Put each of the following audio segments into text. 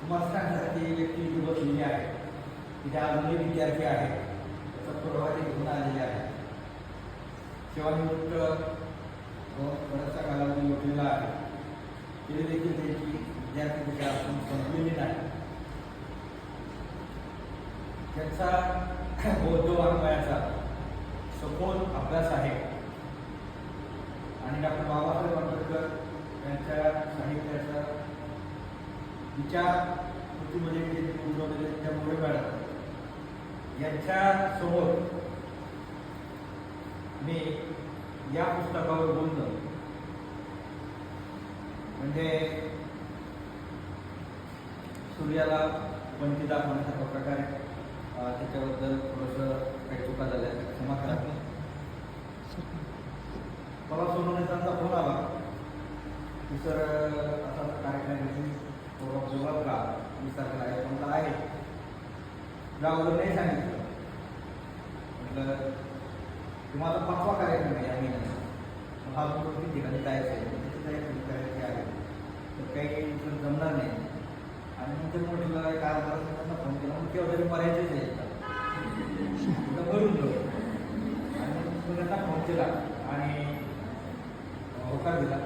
तुम्हाला सांगण्यासाठी एक व्यक्ती जी बसलेली आहे तिथे अजूनही विद्यार्थी आहेत त्याचा प्रवाह घेऊन आलेले आहे सेवानिवृत्त बराचसा कालावधी लोटलेला आहे तरी देखील त्यांची विद्यार्थी विचार असून संपलेली नाही. त्याचा बौद्ध वाङ्मयाचा सखोल अभ्यास आहे. आणि डॉक्टर बाबासाहेब आंबेडकर यांच्या साहित्याचा विचार कृतीमध्ये जे उद्भवलेले त्यामुळे मॅडम यांच्या समोर मी या पुस्तकावर बोलणं म्हणजे सूर्याला वंचित दाखवण्याचा प्रकार आहे. त्याच्याबद्दल थोडंसं काही चुका झाल्या. क्षमा करा. मला सोनवणेचा फोन आला की सर असा कार्यक्रम थोडं बोलावं का? विचार आहे पण आहे. गावाला नाही सांगितलं. म्हटलं माझा पाचवा कार्यक्रम आहे या महिन्यात. हा तीन ठिकाणी जायचं आहे? त्याची तयारी करायची आहे? तर काही आणि मग त्या मोठीला काय तास त्यांना फोन केला. मग केव्हा तरी मरायचेच आहे भरून घेऊ आणि मग त्यांना फोन केला आणि होकार दिला.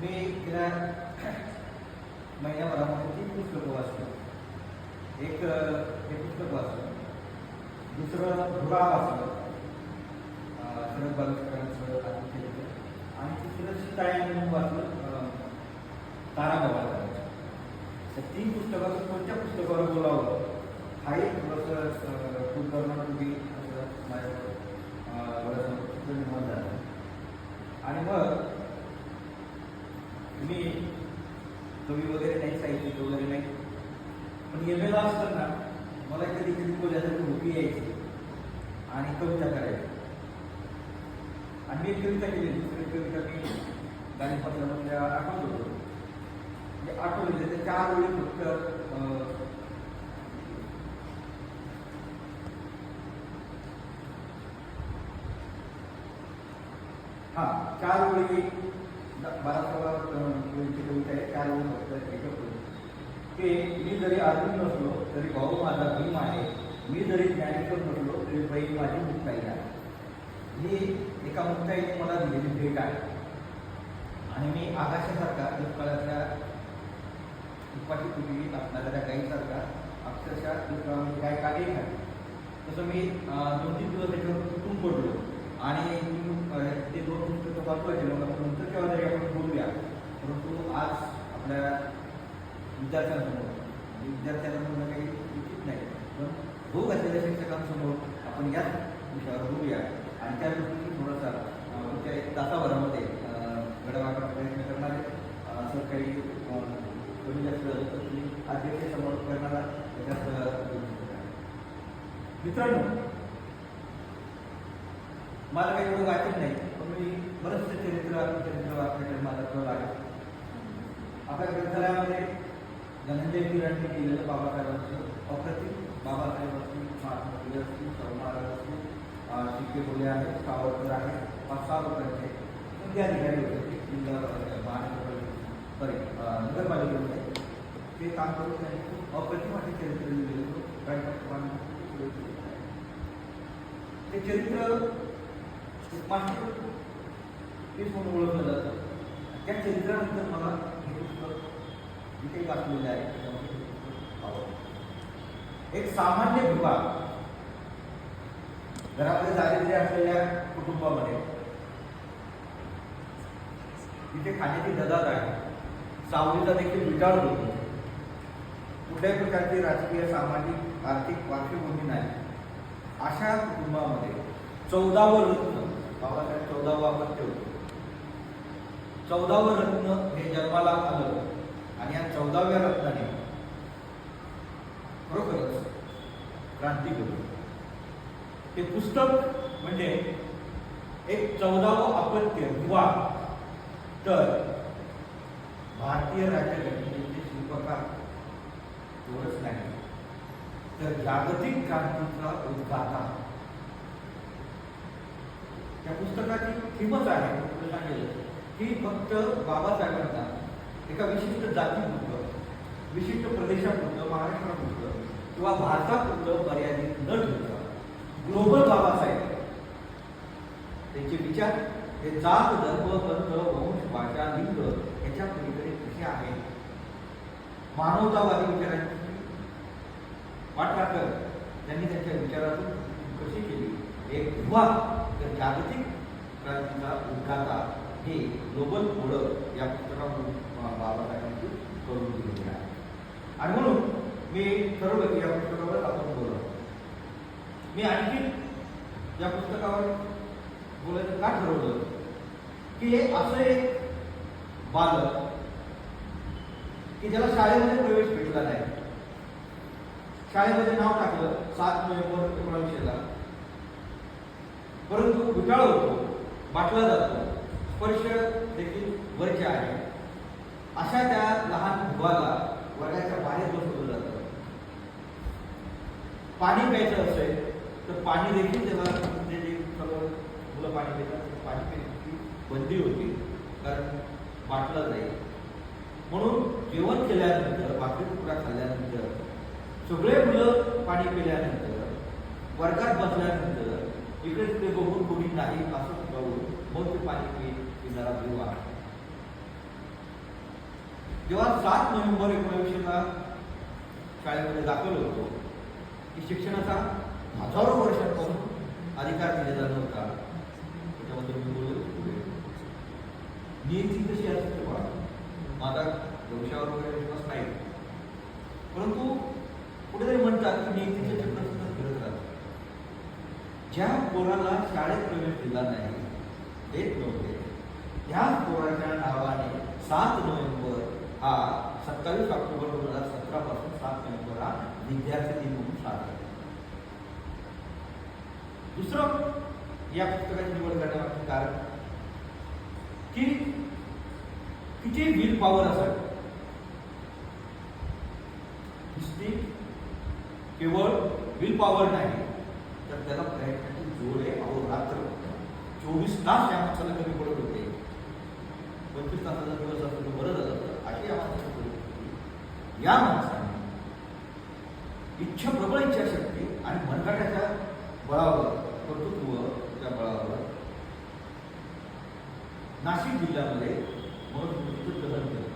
मी तिला महिन्याभरामध्ये तीन पुस्तकं वाचलं. एक हे पुस्तक वाचलं. दुसरं धुरा वाचलं. शरद बालकरांचं आणि तिसरं सीताई म्हणून वाचलं अं, तर तीन पुस्तकाचं कोणत्या पुस्तकावर बोलावं? हाही एक थोडंसं कुलकर्णापूर्वी असं माझ्यावर थोडंसं निर्माण झालं. आणि मग मी कवी वगैरे नाही साहित्य वगैरे नाही. पण एम एला असताना मला कधी कधी बोलायसाठी हुकी यायची आणि कविता करायची. आणि मी कविता केली दुसरी कविता मी गाणीपत्रामधल्या आठवत. होतो आठवले म्हणजे ते चार वेळी फक्त अं, हा चार वेळी बारा वेळची कविता आहे चार वेळी फक्त एकच ते मी जरी अर्जुन नसलो तरी भाऊ माझा भीम आहे. मी जरी ज्ञानेश्वर नसलो तरी बहीण माझी मुक्ताई आहे. ही एका मुक्ताईने मला दिलेली भेट आहे. आणि मी आकाशासारखा दुष्काळातल्या उपाशी तुटली असणाऱ्या त्या गाईसारखा अक्षरशः दुष्काळामध्ये काय काही नाही. तसं मी दोन तीन दिवस त्याच्यावर तुटून पडलो. आणि ते दोन पुस्तकं वाचवायचे मग आपण नंतर केव्हा तरी आपण बोलूया परंतु आज आपल्या विद्यार्थ्यांसमोर म्हणजे विद्यार्थ्यांना काही उचित नाही पण भोग असलेल्या शिक्षकांसमोर आपण याच विषयावर बोलूया. आणि त्या दृष्टीने थोडासा अं, एक म्हणजे तासाभरामध्ये घडवायचा प्रयत्न करणार आहे असं काही कमी जास्त झालं तर तुम्ही अध्यक्ष करणारा. मित्रांनो मला काही एवढं वाचन नाही पण मी बरंचसं चरित्र चरित्र वाचण्याकडे माझा कल आहे आपल्या ग्रंथालयामध्ये धनंजय किरांनी केलेलं बाबासाहेबांचं अप्रतिम बाबासाहेबांची महात्मा फुले असतील शाहू महाराज असतील अं, शिक्के फुले आहेत सावरकर आहे पाच सहा लोकांचे. ते अधिकारी होते जिल्हा अं, महानगरपालिका सॉरी नगरपालिकेमध्ये. ते काम करून त्यांनी खूप अप्रतिम असे चरित्र लिहिलेलं होतं. ते चरित्र मास्टर पीस म्हणून ओळखलं जातं. त्या चरित्रानंतर मला हे पुस्तक जे काही वाचलेलं आहे. त्याच्यामध्ये हे एक सामान्य विभाग घरामध्ये दारिद्र्य असलेल्या कुटुंबामध्ये. तिथे खाण्याची ददात आहे. सावलीचा देखील विटाळ होतो. कुठल्याही प्रकारची राजकीय सामाजिक आर्थिक पार्श्वभूमी नाही. अशा कुटुंबामध्ये चौदावं रत्न बाबासाहेब चौदावं आपण ठेवतो. चौदावं रत्न हे जन्माला आलं आणि या चौदाव्या रत्नाने खरोखरच क्रांती घडवली ते पुस्तक म्हणजे एक चौदावं अपत्य किंवा तर भारतीय राज्यघटनेचे शिल्पकार एवढंच नाही. तर जागतिक क्रांतीचा उद्गाता त्या पुस्तकाची थीमच आहे सांगेल की फक्त बाबासाहेबांना एका विशिष्ट जातीपुरतं विशिष्ट प्रदेशापुरतं महाराष्ट्रापुरतं किंवा भारतापुरतं मर्यादित न ठेवता ग्लोबल बाबासाहेब. त्यांचे विचार हे जात धर्म पंथ वंश भाषा लिंग याच्या पलीकडे कसे आहे मानवतावादी विचारांची पाठराखण त्यांनी त्यांच्या विचारातून कशी केली? एक धुवा. तर जागतिक क्रांतीचा उद्घाता हे ग्लोबल ओळख या पुस्तकामधून अं, बाबासाहेबांची करून दिलेली आहे. आणि म्हणून मी ठरवलं की या पुस्तकावर आपण बोलू. मी आणखी या पुस्तकावर बोलायचं का ठरवलं? की हे असं एक बालक की ज्याला शाळेमध्ये प्रवेश भेटला नाही. शाळेमध्ये नाव टाकलं सात नोव्हेंबर एकोणावीसशेला परंतु विटाळ होतो बाटला जातो स्पर्श देखील वरचे आहे. अशा त्या लहान मुलाला वर्गाच्या बाहेर बसवलं जातं. पाणी प्यायचं असेल तर पाणी देखील त्याला म्हणजे जे सर्व मुलं पाणी देतात पाणी प्यायची बंदी होती कारण बाटलं जाईल. म्हणून जेवण केल्यानंतर भाकरी तुकडा खाल्ल्यानंतर सगळे मुलं पाणी पिल्यानंतर वर्गात बसल्यानंतर इकडे तिकडे बघून कोणी नाही असं बघून मग ते पाणी पिणारा जीव आहे जेव्हा सात नोव्हेंबर एकोणीसशेला शाळेमध्ये दाखल होतो की शिक्षणाचा हजारो वर्षांपासून अधिकार दिलेला नव्हता. त्याच्याबद्दल मी बोलत पुढे. नियती कशी असते माझा व्यवसायावर वगैरे विश्वास नाही. परंतु कुठेतरी म्हणतात चक्र फिरत राहतात ज्या पोराला प्रवेश दिला नाही, देत नावाने सात नोव्हेंबर हा सत्तावीस ऑक्टोबर दोन हज़ार सतरा पासून सात नोव्हेंबर हा विद्यार्थी दिन म्हणून साजरा. दुसरं, या निवड करण्यामागचं कारण, की विल पॉवर असावी केवळ विल पॉवर नाही. तर त्याला प्रयत्नाची जोड आहे. अहो रात्र चोवीस तास या माणसाला कमी पडत होते. पंचवीस तासाचा दिवस असतो बरं झालं तर अशी या माणसाची परिस्थिती. या माणसाने इच्छा प्रबळ इच्छाशक्ती आणि मनगटाच्या बळावर कर्तृत्व त्या बळावर नाशिक जिल्ह्यामध्ये मनुस्मृतीचं दहन केलं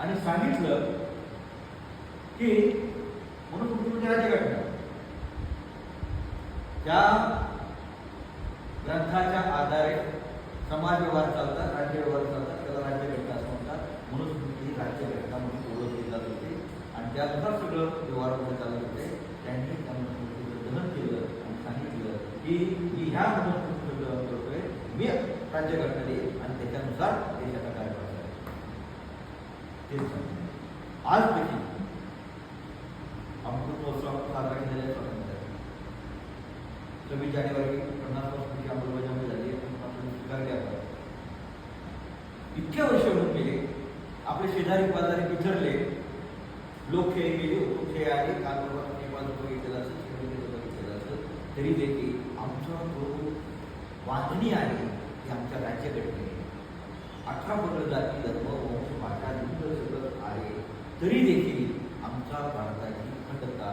आणि सांगितलं की म्हणून तुम्ही म्हणजे राज्यघटना त्या ग्रंथाच्या आधारे समाज व्यवहार चालतात राज्य व्यवहार चालतात त्याला राज्यघटना असं म्हणतात मनुस्मृती ही राज्यघटना म्हणून ओळखली जात होते आणि त्यानुसार सगळं व्यवहारामध्ये चालत होते त्यांनी त्या मनुस्मृतीचं दहन केलं आणि सांगितलं की मी ह्या मनुस्मृतीचं दहन करतोय मी राज्यघटना देईन आणि त्याच्यानुसार देशाचा कार्यभार करेन तेच सांगितलं आज देखील अमृत महोत्सव आपण साजरा केलेला आहे स्वातंत्र्याचा सव्वीस जानेवारी पन्नास वर्षांची अंमलबजावणी झाली आहे म्हणून आपण स्वीकारली आपण इतके वर्ष होऊन गेले आपले शेजारी बिथरले लोकशाही गेली हुकुमशाही आली काल परवा नेपाळ बघितलेलं असेल श्रीलंकेचं बघितलेलं असेल तरी देखील आमचा जो बांधणी आहे ती आमच्या राज्यघटनेने अठरा पगड जाती धर्म वंश भाषा लिंग सगळं आहे तरी देखील आमच्या भारताची अखंडता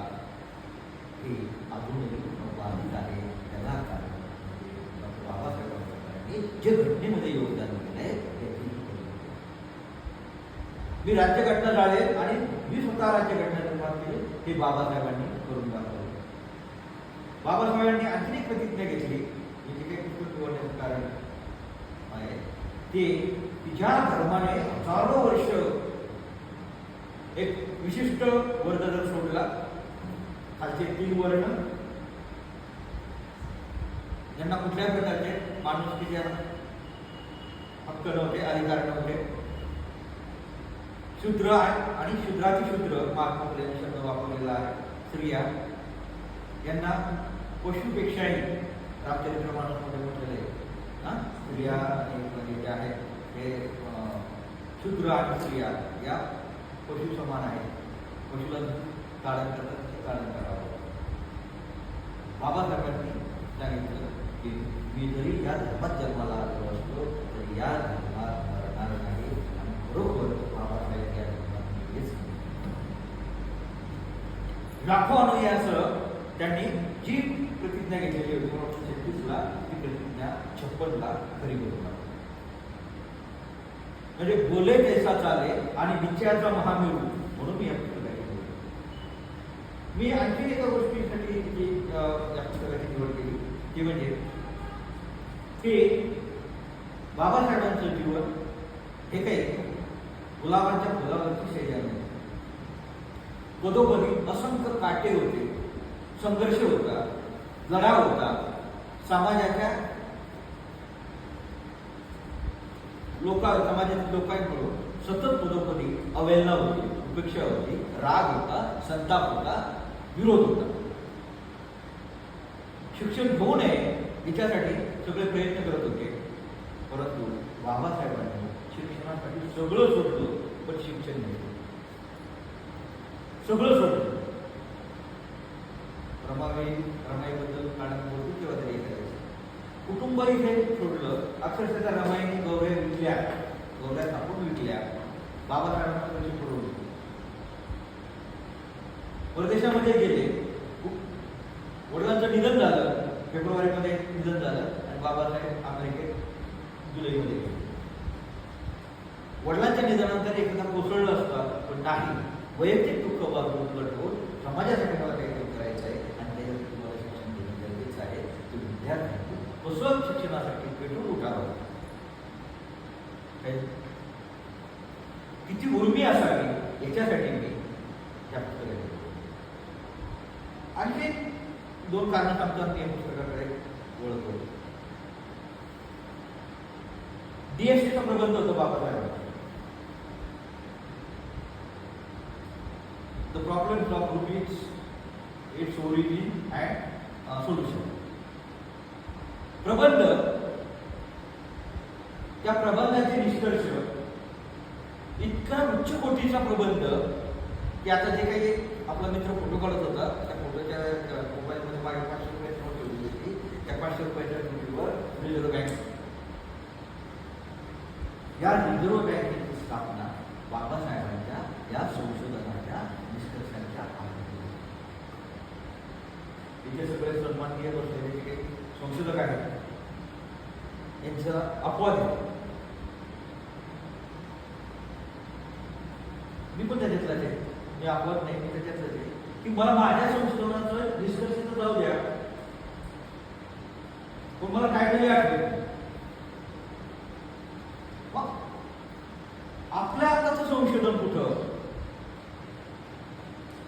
ही अजूनही बाधित आहे त्याला कारण म्हणजे डॉक्टर बाबासाहेब आंबेडकरांनी जे घटनेमध्ये योगदान दिलं आहे त्याची ही परिणती आहे. मी राज्यघटना झाले आणि मी स्वतः राज्यघटना निर्माण केली हे बाबासाहेबांनी करून दाखवले. बाबासाहेबांनी आणखी एक प्रतिज्ञा घेतली म्हणजे मी काही पुस्तक निवडण्याचं कारण आहे ते तिच्या ज्या धर्माने हजारो वर्ष एक विशिष्ट वर्ग जर सोडला. खालचे तीन वर्ण. ज्यांना कुठल्याही प्रकारचे माणुसकीचे हक्क नव्हते अधिकार नव्हते. शूद्र आहे आणि शूद्राचे शूद्र महात्मा फुलेंनी शब्द वापरलेला आहे. स्त्रिया यांना पशुपेक्षाही रामचरित्र माणसामध्ये म्हटलेलं आहे. हां? स्त्रिया म्हणजे जे आहेत हे अं, शूद्र आणि स्त्रिया या पशु समान आहेत. पशुला तारण करतात ते तारण करावं. बाबासाहेबांनी सांगितलं की मी जरी या धर्मात जन्माला आलो असतो तरी या धर्मात मरणार नाही आणि बरोबर बाबासाहेब या धर्मात गेलेच नाही. लाखो अनुयायासह त्यांनी जी प्रतिज्ञा घेतलेली होती एकोणीसशे छत्तीसला ती प्रतिज्ञा छप्पनला खरी करून म्हणजे बोले देसा चाले आणि विचाराचा महामेरू म्हणून मी या पुस्तकाची निवड मी आणखी एका गोष्टीसाठी जी या पुस्तकाची निवड केली ती म्हणजे की बाबासाहेबांचं जीवन हे काही गुलाबांच्या फुलावरची शैली मधोमधी असंख्य काटे होते संघर्ष होता लढा होता समाजाच्या लोक समाजातील लोकांकडून सतत मधोमधी अवहेलना होती उपेक्षा होती राग होता संताप होता विरोध होता. शिक्षण होऊ नये याच्यासाठी सगळे प्रयत्न करत होते. परंतु बाबासाहेबांनी शिक्षणासाठी सगळं सोडलं पण शिक्षण नाही सगळं सोडलं. रमाबाई रमाईबद्दल काढत बोलतो तेव्हा तरी हे करायचं कुटुंबही हे सोडलं. अक्षरशः रमाईने गौऱ्या विकल्या. गौऱ्या कापून विकल्या. बाबासाहेबांना पैसे परदेशामध्ये गेले. वडिलांचं निधन झालं. फेब्रुवारीमध्ये निधन झालं. आणि बाबासाहेब अमेरिकेत जुलैमध्ये गेले. वडिलांच्या निधनानंतर एकदा कोसळलं असतं पण नाही. वैयक्तिक दुःख बाजूला ठेवून समाजासाठी मला काहीतरी करायचं आहे आणि त्याच्यासाठी तुम्हाला शिक्षण देणं गरजेचं आहे. ते विद्यार्थ्यांनी कसं शिक्षणासाठी पेटून उठावं. किती उर्मी असावी याच्यासाठी मी त्या पुस्तकात आणखी दोन कारण सांगतात मी या पुस्तकाकडे ओळखतो डीएसटीचा प्रबंध होतो बाबासाहेबांचा the problem of Rubik's, its origin and uh, solution. प्रबंध. त्या प्रबंधाचे निष्कर्ष इतका उच्च कोटीचा प्रबंध की आता जे काही आपला मित्र फोटो काढत होता त्या फोटोच्या मोबाईलमध्ये मागे पाचशे रुपये नोट ठेवली होती. त्या पाचशे रुपयाच्या नोटीवर रिझर्व्ह बँक. या रिझर्व्ह बँक सगळे सन्माननीय बसलेले जे काही संशोधक आहेत. यांचा अपवाद आहे. मी पण त्याच्यातलाच आहे. मी अपवाद नाही मी त्याच्यातलाच आहे. की मला माझ्या संशोधनाचं निष्कर्ष जाऊ द्या. पण मला काय तरी आठवत मग आपल्या आताचं संशोधन कुठं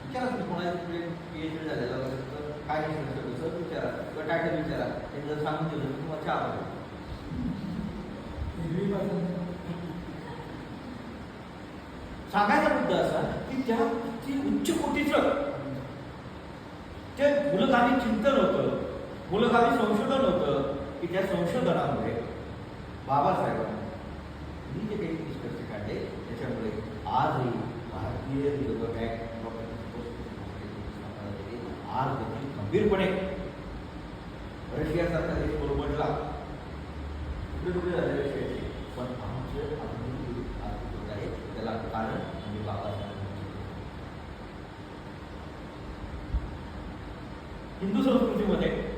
विचारा तुम्ही कोणाला पीएचडी झालेला वगैरे तर काय निष्कर्ष सर विचारा किंवा टायटल विचारा ते जर सांगून दिलं तर तुम्हाला चहा आवडेल. सांगायचा मुद्दा असा की त्या ती उच्च कोटीचं ते मुलगामी चिंतन होतं मुलगामी संशोधन होतं की त्या संशोधनामुळे बाबासाहेबांनी जे काही निष्कर्ष काढले त्याच्यामुळे आजही भारतीय रिझर्व्ह बँक आज देखील गंभीरपणे रशियासारखा देश कोलमडला कुठे कुठे झाले रशियाचे पण आमचे आधुनिक आर्थिक होत आहे. त्याला कारण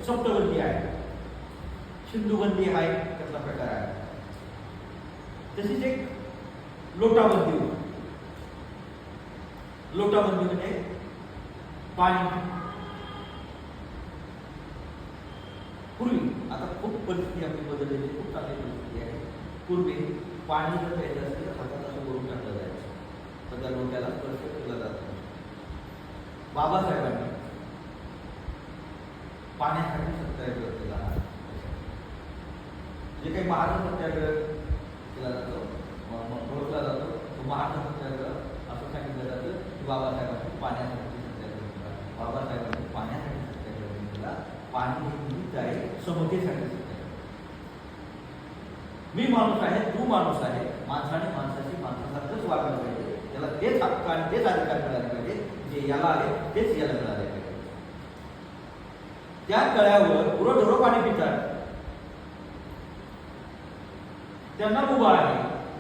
सप्तबंदी आहे सिंधुबंदी हा एक त्यातला प्रकार आहे तशीच एक लोटाबंदी लोटाबंदी म्हणजे पाणी पूर्वी आता खूप परिस्थिती आपली बदललेली खूप चांगली परिस्थिती आहे पूर्वी पाणी जर प्यायचं असेल तर हातात असं करून टाकलं जायचं लोट्याला स्पर्श केला जात. बाबासाहेबांनी पाण्यासाठी सत्याग्रह केला जे काही महाराष्ट्र सत्याग्रह केला जातो ओळखला जातो तो महाराष्ट्र सत्याग्रह असं सांगितलं जातं की। बाबासाहेबांनी पाण्यासाठी सत्याग्रह केला बाबासाहेबांनी पाण्यासाठी सत्याग्रह केला पाणी आहे समतेसाठी सत्याग्रह मी माणूस आहे, तू माणूस आहे, माणसाने माणसाची माणसासारखंच वागलं पाहिजे. त्याला तेच हक्क आणि तेच अधिकार मिळाले पाहिजे, जे याला आले, तेच याला मिळाले पाहिजे. त्या तळ्यावर गुरंढोरं पाणी पितात. त्यांना उभा आहे.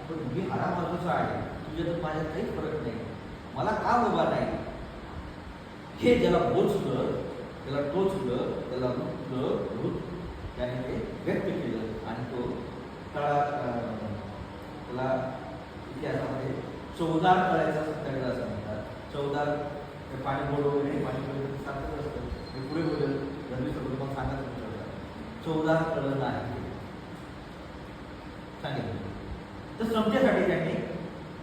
पण मी हरा माणूस आहे तुझ्यात माझ्यात काही फरक नाही. मला का उभा नाही? हे ज्याला बोचलं त्याला टोचलं त्याला रुतलं रुत त्याने ते व्यक्त केलं. आणि तो तळा त्याला इतिहासामध्ये चौदार तळ्याचा सत्याग्रह असं म्हणतात. चौदार ते पाणी बोलवणे पाणी बोलवणे सांगत असतं. पुढे बोलत रणवीर सोबत सांगत चौदा चौदार आहे सांगितलं. तर समतेसाठी त्यांनी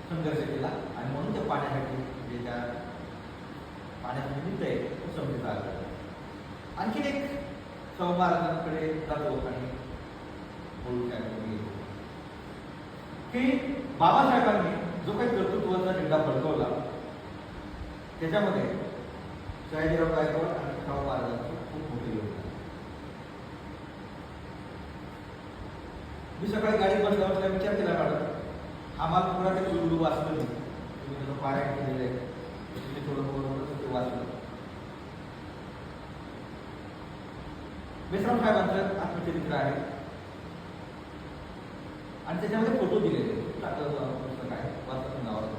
संघर्ष केला आणि म्हणून त्या पाण्यासाठी जे त्या पाण्याचं निमित्त आहे तो समजून आला. आणखीन एक शाहू महाराजांकडे जातो आणि बोलून त्याकडे की बाबासाहेबांनी जो काही कर्तृत्वाचा झेंडा फडकवला त्याच्यामध्ये शहाजीराव गायकवाड आणि शाहू महाराजांचं खूप मोठी योगदान आहे. मी सकाळी गाडी बसल्या बसल्या विचार केला मॅडम आम्हाला पुन्हा ते गुरुगुरु वाचलं नाही. तुम्ही त्याचं पारायण केलेलं आहे. तुम्ही थोडं थोडं ते वाचलं. विश्राम साहेबांचं आत्मचरित्र आहे. आणि त्याच्यामध्ये फोटो दिलेले टाकलं पुस्तक आहे. वाचत नावाचं.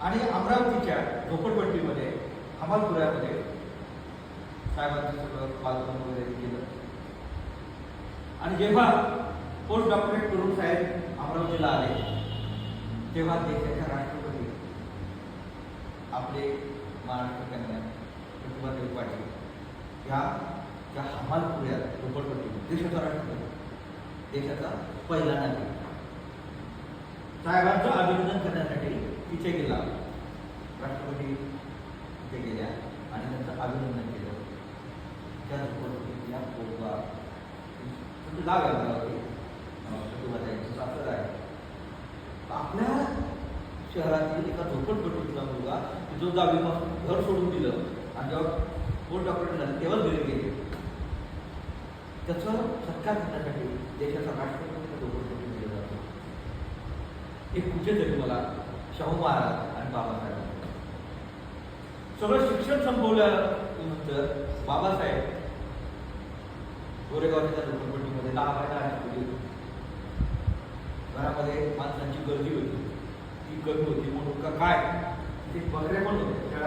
आणि अमरावतीच्या झोपडपट्टीमध्ये हमालपुऱ्यामध्ये साहेबांचं सगळं बालपण वगैरे केलं. आणि जेव्हा पोस्ट डॉक्टरेट करून साहेब अमरावतीला आले तेव्हा देशाच्या राष्ट्रपती आपले महाराष्ट्र कन्या प्रतिभादेवी पाटील या त्या हमालपुऱ्यात झोपडपट्टी देशाचा राष्ट्रपती देशाचा पहिला नागरिक. साहेबांचं अभिनंदन करण्यासाठी तिथे गेला. राष्ट्रपती तिथे गेल्या आणि त्यांचं अभिनंदन केलं. त्या झोपडपट्टीत या पोरगा आहे सासर आहे आपल्या शहरातील एका झोपडपट्टीतला मुलगा जो दहावीपासून घर सोडून दिलं आणि जेव्हा कोण डॉक्टर झालं तेव्हाच घरी गेले त्याचं सत्कार करण्यासाठी देशाचा राष्ट्रपती झोपडपट्टी दिलं जातो हे कुठेतरी मला शाहू महाराज आणि बाबासाहेब सगळं शिक्षण संपवल्यानंतर बाबासाहेब गोरेगावच्या झोपडपट्टीमध्ये दहा बाय दहा घरामध्ये माणसांची गर्दी होती. ती कमी होती. म्हणून का काय? तिथे बकरे पण होत्या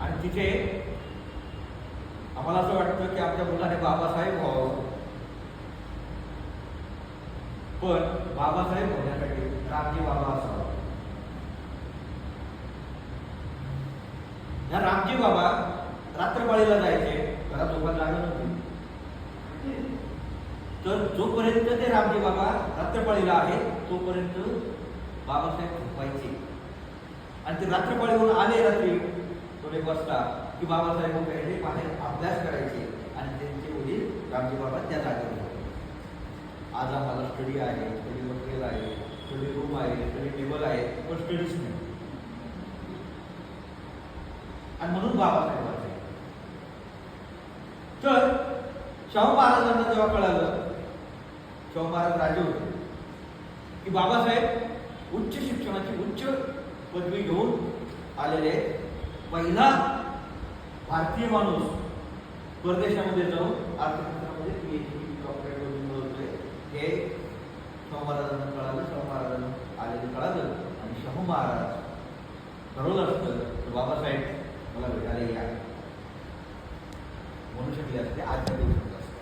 आणि तिथे आम्हाला असं वाटतं की आमच्या मुलाने बाबासाहेब व्हावं. पण बाबासाहेब होण्यासाठी रामजी बाबा असावा. ह्या रामजी बाबा रात्रपाळीला जायचे. घरात झोपा जागा तर जोपर्यंत ते रामजी बाबा रात्रपाळीला आहेत तोपर्यंत बाबासाहेब झोपायचे. आणि ते रात्रपाळीहून आले रात्री थोडे वाजता की बाबासाहेब उठायचे बाहेर अभ्यास करायचे आणि त्यांचे वडील रामजी बाबा त्या जागेवर आज आम्हाला स्टडी आहे स्टडी हॉटेल आहे स्टडी रूम आहे स्टडी टेबल आहे पण स्टडीच नाही. आणि म्हणून बाबासाहेब तर शाहू महाराजांना जेव्हा कळालं शाहू महाराज राजे होते. की बाबासाहेब उच्च शिक्षणाची उच्च पदवी घेऊन आलेले पहिला भारतीय माणूस परदेशामध्ये जाऊन अर्थशास्त्रामध्ये पी एच डी डॉक्टरेट करून मिळवतोय. हे शाहू महाराजांना कळालं. शाहू महाराजांना आलेलं कळालं. आणि शाहू महाराज ठरवलं असतं तर बाबासाहेब मला भेटायला या. म्हणू शकले असते. आजच्या दिवशी असते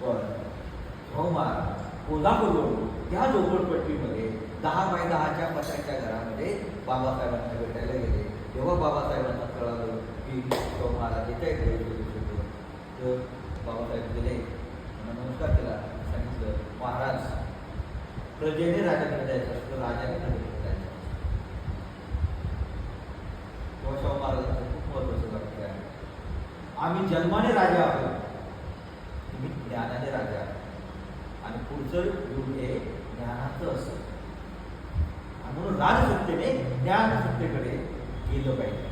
पण शाहू कोल्हापूर रोड त्या झोपडपट्टीमध्ये दहा बाय दहाच्या पत्र्याच्या घरामध्ये बाबासाहेबांना भेटायला गेले. तेव्हा बाबासाहेबांना कळालं की शाहू महाराज येत आहे तर बाबासाहेब गेले नमस्कार केला. सांगितलं महाराज प्रजेने राजाकडे जायचं असतं राजाने प्रजेकडे जायचं तेव्हा शाहू महाराजांचं खूप महत्वाचं वाक्य आहे. आम्ही जन्माने राजा आहोत. तुम्ही ज्ञानाने राजा उत्तर आणि हे ज्ञानाचं असतं. म्हणून राजसत्तेने ज्ञान सत्तेकडे गेलं पाहिजे.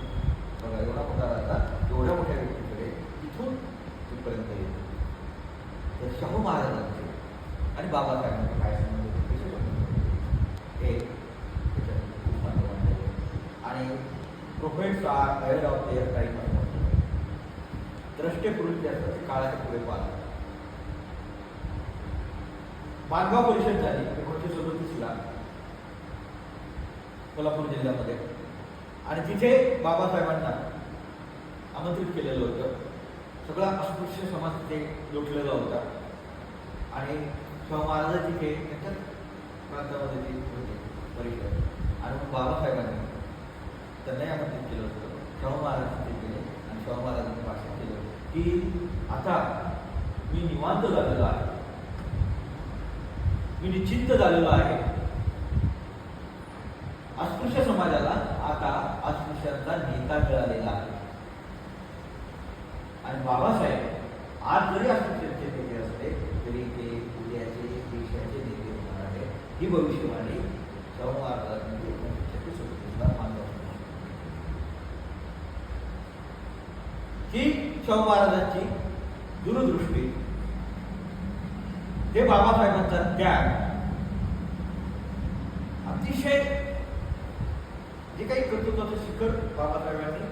बघा एवढा मोठा राजा एवढ्या मोठ्या व्यक्तीकडे इथून तिथपर्यंत येतो तर शाहू महाराजांचे आणि बाबासाहेबांचे काय संबंध कसे संबंध हे खूप महत्त्वाचं आणि prophets are ahead of their time द्रष्टे पुरुष जे असतात ते काळाच्या पुढे पाहतात. मानगाव परिषद झाली एकोणीसशे सदोतीसला कोल्हापूर जिल्ह्यामध्ये. आणि तिथे बाबासाहेबांना आमंत्रित केलेलं होतं. सगळा अस्पृश्य समाज तिथे लोटलेला होता. आणि शाहू महाराज तिथे त्यांच्याच प्रांतामध्ये ते होते परिषद आणि मग बाबासाहेबांनी त्यांनाही आमंत्रित केलं होतं. शाहू महाराज तिथे गेले आणि शाहू महाराजांनी भाषण केलं. की आता मी निवांत झालेलो आहे. म्हणजे मी निश्चिंत झालेलो आहे. अस्पृश्य समाजाला आता अस्पृश्यांचा नेता मिळालेला आहे. आणि बाबासाहेब आज जरी अस्पृश्यांचे नेते असले तरी ते उद्याचे देशाचे नेते होणार आहे ही भविष्यवाणी शाहू महाराजांनी एकोणीसशे सदतीसला ही शाहू महाराजांची दूरदृष्टी हे बाबासाहेबांचा त्याग. अतिशय जे काही कर्तृत्वाचं शिखर बाबासाहेबांनी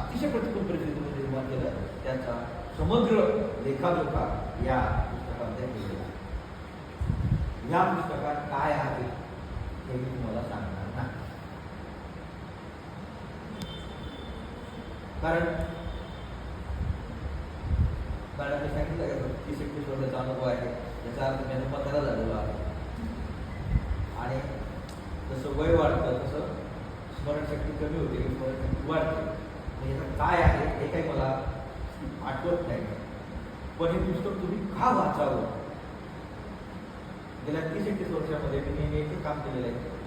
अतिशय प्रतिकूल परिस्थितीमध्ये निर्माण केलं त्याचा समग्र लेखाजोखा या पुस्तकामध्ये केलेला आहे. या पुस्तकात काय आहे हे मी तुम्हाला सांगणार नाही. कारण मॅडमने सांगितलं का तीस वर्षाचा अनुभव आहे. चार अर्थ पंधरा झालेलो आहे. आणि जसं वय वाढतं तसं स्मरणशक्ती कमी होते स्मरणशक्ती वाढते. म्हणजे याचं काय आहे हे काही मला आठवत नाही. पण हे पुस्तक तुम्ही का वाचावं? गेल्या तीस एकतीस वर्षामध्ये मी नेहमी एक काम केलेलं आहे.